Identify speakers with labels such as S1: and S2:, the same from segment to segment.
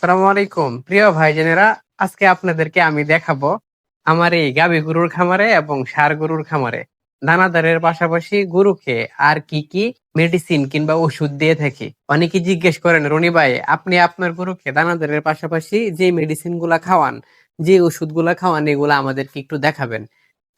S1: সালামু আলাইকুম। প্রিয় ভাইজানেরা, আজকে আপনাদেরকে আমি দেখাবো আমার এই গাবি গরুর খামারে এবং ষাঁড় গরুর খামারে। দানাদারের পাশাপাশি গরুকে আর কি কি মেডিসিন কিংবা ওষুধ দিয়ে থাকি। অনেকে জিজ্ঞেস করেন, রনি ভাই, আপনি আপনার গরুকে দানাদারের পাশাপাশি যে মেডিসিনগুলা খাওয়ান, যে ওষুধগুলা খাওয়ান, এগুলো আমাদেরকে একটু দেখাবেন।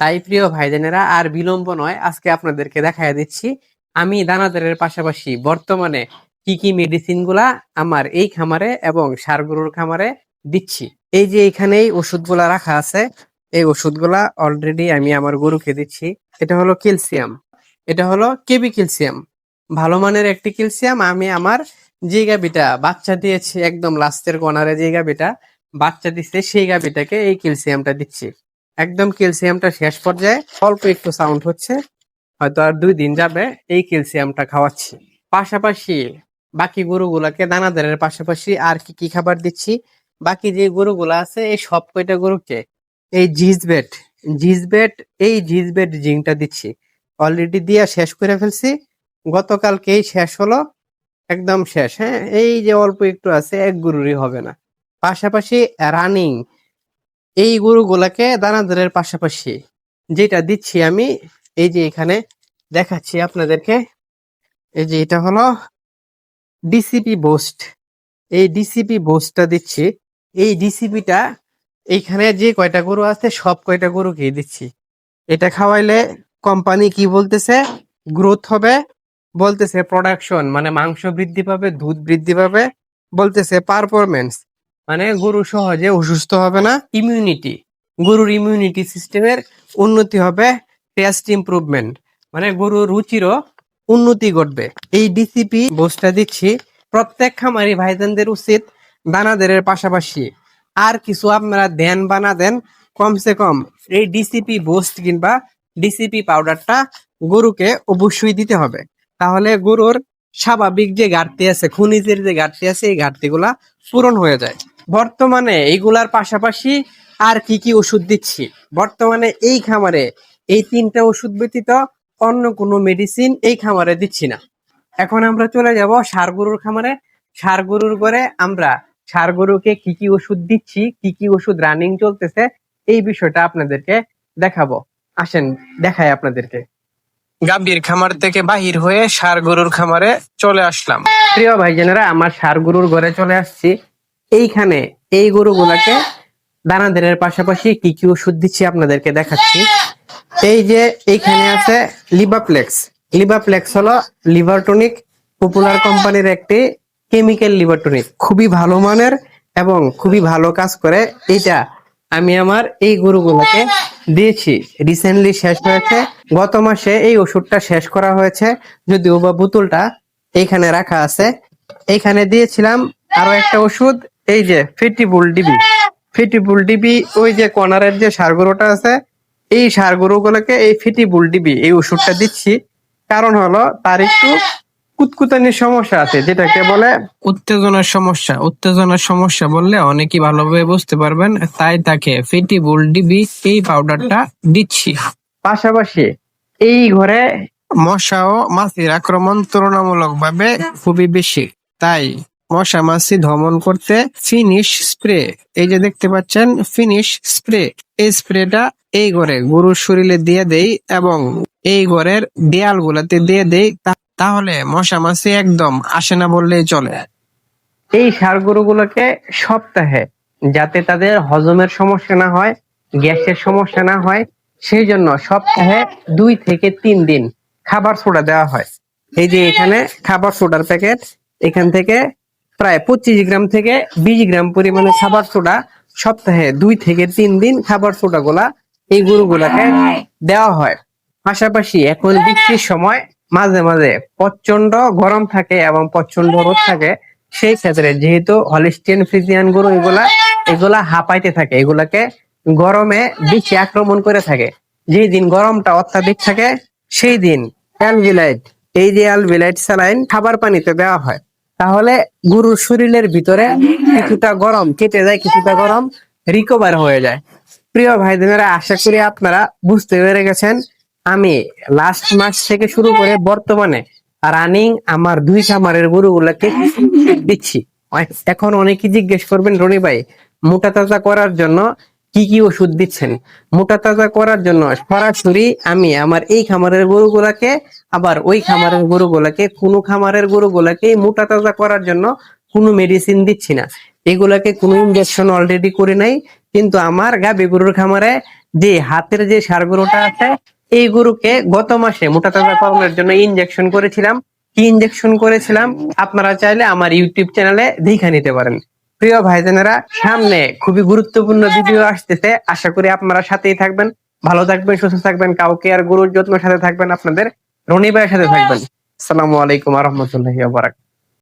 S1: তাই প্রিয় ভাইজানেরা, আর বিলম্ব নয়, আজকে আপনাদেরকে দেখাই দিচ্ছি। আমি দানাদারের পাশাপাশি বর্তমানে কি কি মেডিসিনগুলা আমার এই খামারে এবং ষাঁড় গরুর খামারে দিচ্ছি। এই যে এখানেই ওষুধগুলা রাখা আছে, এই ওষুধগুলা অলরেডি আমি আমার গরুকে দিচ্ছি। এটা হলো ক্যালসিয়াম এটা হলো কেবি ক্যালসিয়াম ভালো মানের একটি ক্যালসিয়াম আমি আমার যে গাবিটা বাচ্চা দিয়েছি, একদম লাস্টের কর্নারে যে গাবিটা বাচ্চা দিচ্ছে সেই গাবিটাকে এই ক্যালসিয়ামটা দিচ্ছি। একদম ক্যালসিয়ামটা শেষ পর্যায়ে অল্প একটু সাউন্ড হচ্ছে, হয়তো আর দুই দিন যাবে এই ক্যালসিয়ামটা খাওয়াচ্ছি। পাশাপাশি বাকি গরুগুলাকে দানাদারের পাশাপাশি আর কি কি খাবার দিচ্ছি? বাকি যে গরুগুলা আছে, এই সব কয়টা গরুকে? এই জিজবেট জিজবেট এই জিজবেট জিংটা দিচ্ছি। অলরেডি দিয়া শেষ করে ফেলছি। গতকালকেই শেষ হলো, একদম শেষ হ্যাঁ? এই যে অল্প একটু আছে, এক গরুরই হবে না। পাশাপাশি রানিং এই গরুগুলাকে দানাদারের পাশাপাশি যেটা দিচ্ছি আমি, এই যে এখানে দেখাচ্ছি আপনাদেরকে। এই যে এটা হলো ডিসিপি বোস্ট এই ডিসিপি বোস্টটা দিচ্ছি। এই ডিসিপিটা এইখানে যে কয়টা গরু আছে, সব কয়টা গরুকেই দিচ্ছি। এটা খাওয়াইলে কোম্পানি কি বলতেছে? গ্রোথ হবে, বলতেছে প্রোডাকশন মানে মাংস বৃদ্ধি পাবে, দুধ বৃদ্ধি পাবে, বলতেছে পারফরমেন্স মানে গরু সহজে অসুস্থ হবে না ইমিউনিটি গরুর ইমিউনিটি সিস্টেমের উন্নতি হবে টেস্ট ইমপ্রুভমেন্ট মানে গরুর রুচিরও উন্নতি ঘটবে। এই ডিসিপি বোস্টটা দিচ্ছি। প্রত্যেক খামারি ভাইজানদের উচিত দানাদারের পাশাপাশি। আর কিছু আপনারা দেন বানা দেন, কমসে কম এই ডিসিপি বোস্ট কিংবা ডিসিপি পাউডারটা গরুকে অবশ্যই দিতে হবে। তাহলে গরুর স্বাভাবিক যে ঘাটতি আছে, খনিজের যে ঘাটতি আছে, এই ঘাটতিগুলা পূরণ হয়ে যায়। বর্তমানে এইগুলার পাশাপাশি আর কি কি ওষুধ দিচ্ছি? বর্তমানে এই খামারে এই তিনটা ওষুধ ব্যতীত অন্য কোনো মেডিসিন এই খামারে দিচ্ছি না। এখন আমরা চলে যাব ষাড় গরুর খামারে। ষাড় গরুর করে আমরা ষাড় গরুকে কি কি ওষুধ দিচ্ছি, কি কি ওষুধ রানিং চলতেছে, এই বিষয়টা আপনাদেরকে দেখাবো। আসেন, দেখাই আপনাদেরকে। গাম্ভীর খামার থেকে বাহির হয়ে ষাড় গরুর খামারে চলে আসলাম। প্রিয় ভাইজানেরা, আমার ষাড় গরুর ঘরে চলে আসছি। এইখানে এই গরুগুলাকে দানাদারের পাশাপাশি কি কি ওষুধ দিচ্ছি আপনাদেরকে দেখাচ্ছি। এই যে এইখানে আছে লিবাপ্লেক্স লিবাপ্লেক্স হলো লিভার টনিক পপুলার কোম্পানির একটি কেমিক্যাল লিভার টনিক। খুবই ভালো মানের এবং খুবই ভালো কাজ করে। এটা আমি আমার এই গরুগুলোকে দিয়েছি। রিসেন্টলি শেষ হয়েছে। গত মাসে এই ওষুধটা শেষ করা হয়েছে। যদিও বা বোতলটা এইখানে রাখা আছে। এইখানে দিয়েছিলাম আরও একটা ওষুধ এই যে ফিটিবুল ডিবি ফিটিবুল ডিবি ওই যে কর্নারের যে সার গরুটা আছে এই সার গরুগুলোকে এই ফিটিবুল ডিবি এই ওষুধটা দিচ্ছি। কারণ হলো তার একটু কুতকুতানির সমস্যা আছে যেটাকে বলে উত্তেজনার সমস্যা। উত্তেজনার সমস্যা বললে অনেকেই ভালোভাবে বুঝতে পারবেন তাই তাকে ফিটিবুল ডিবি এই পাউডারটা দিচ্ছি। পাশাপাশি এই ঘরে মশা ও মাছির আক্রমণ তুলনামূলক ভাবে খুবই বেশি তাই মশা মাছি দমন করতে ফিনিশ স্প্রে এই যে দেখতে পাচ্ছেন ফিনিশ স্প্রে এই স্প্রেটা এই ঘরে গরুর শরীরে দিয়ে দেই এবং এই ঘরের দেয়াল গুলাতে দিয়ে দেই তাহলে মশা মাছি একদম আসে না বললেই চলে। এই সার গরুগুলোকে সপ্তাহে, যাতে তাদের হজমের সমস্যা না হয়, গ্যাসের সমস্যা না হয়, সেই জন্য সপ্তাহে দুই থেকে তিন দিন খাবার সোডা দেওয়া হয়। এই যে এখানে খাবার সোডার প্যাকেট, এখান থেকে প্রায় পঁচিশ গ্রাম থেকে বিশ গ্রাম পরিমাণে খাবার সোডা সপ্তাহে দুই থেকে তিন দিন খাবার সোডা গুলা এই গরুগুলাকে দেওয়া হয়। পাশাপাশি এখন বৃষ্টির সময় মাঝে মাঝে প্রচণ্ড গরম থাকে এবং প্রচণ্ড রোদ থাকে। সেই ক্ষেত্রে যেহেতু হলিস্টিয়ান, ফ্রিজিয়ান গরু এগুলা এগুলা হাঁপাইতে থাকে, এগুলাকে গরমে বেশি আক্রমণ করে থাকে। যেই দিন গরমটা অত্যাধিক থাকে, সেই দিন অ্যালভিলাইট, এই যে অ্যালভিলাইট স্যালাইন খাবার পানিতে দেওয়া হয়। তাহলে গরুর শরীরের ভিতরে কিছুটা গরম কেটে যায়, কিছুটা গরম রিকভার হয়ে যায়। প্রিয় ভাই বোনেরা আশা করি আপনারা বুঝতে পেরে গেছেন, আমি লাস্ট মাস থেকে শুরু করে বর্তমানে রানিং আমার দুই খামারের গরুগুলাকে দিচ্ছি। এখন অনেকেই জিজ্ঞেস করবেন, রনি ভাই, মোটা তাজা করার জন্য কি কি ওষুধ দিচ্ছেন? মোটা তাজা করার জন্য সরাসরি আমি আমার এই খামারের গরুগুলাকে, আবার ওই খামারের গরুগুলাকে, কোনো খামারের গরুগুলাকে মোটা তাজা করার জন্য কোনো মেডিসিন দিচ্ছি না। এগুলাকে কোনো ইনজেকশন অলরেডি করে নাই। কিন্তু আমার গাবি গরুর খামারে যে হাতের যে সার গরুটা আছে এই গরুকে গত মাসে মোটা তাজা করানোর জন্য ইনজেকশন করেছিলাম। কি ইনজেকশন করেছিলাম? আপনারা চাইলে আমার ইউটিউব চ্যানেলে দেখে নিতে পারেন। প্রিয় ভাইজানেরা সামনে খুবই গুরুত্বপূর্ণ ভিডিও আসতেছে। আশা করি আপনারা সাথেই থাকবেন। ভালো থাকবেন সুস্থ থাকবেন। কাউকে আর গরুর যত্ন সাথে থাকবেন আপনাদের রনি ভাইয়ের সাথে থাকবেন। আসসালামু আলাইকুম রহমতুল্লাহি বারাক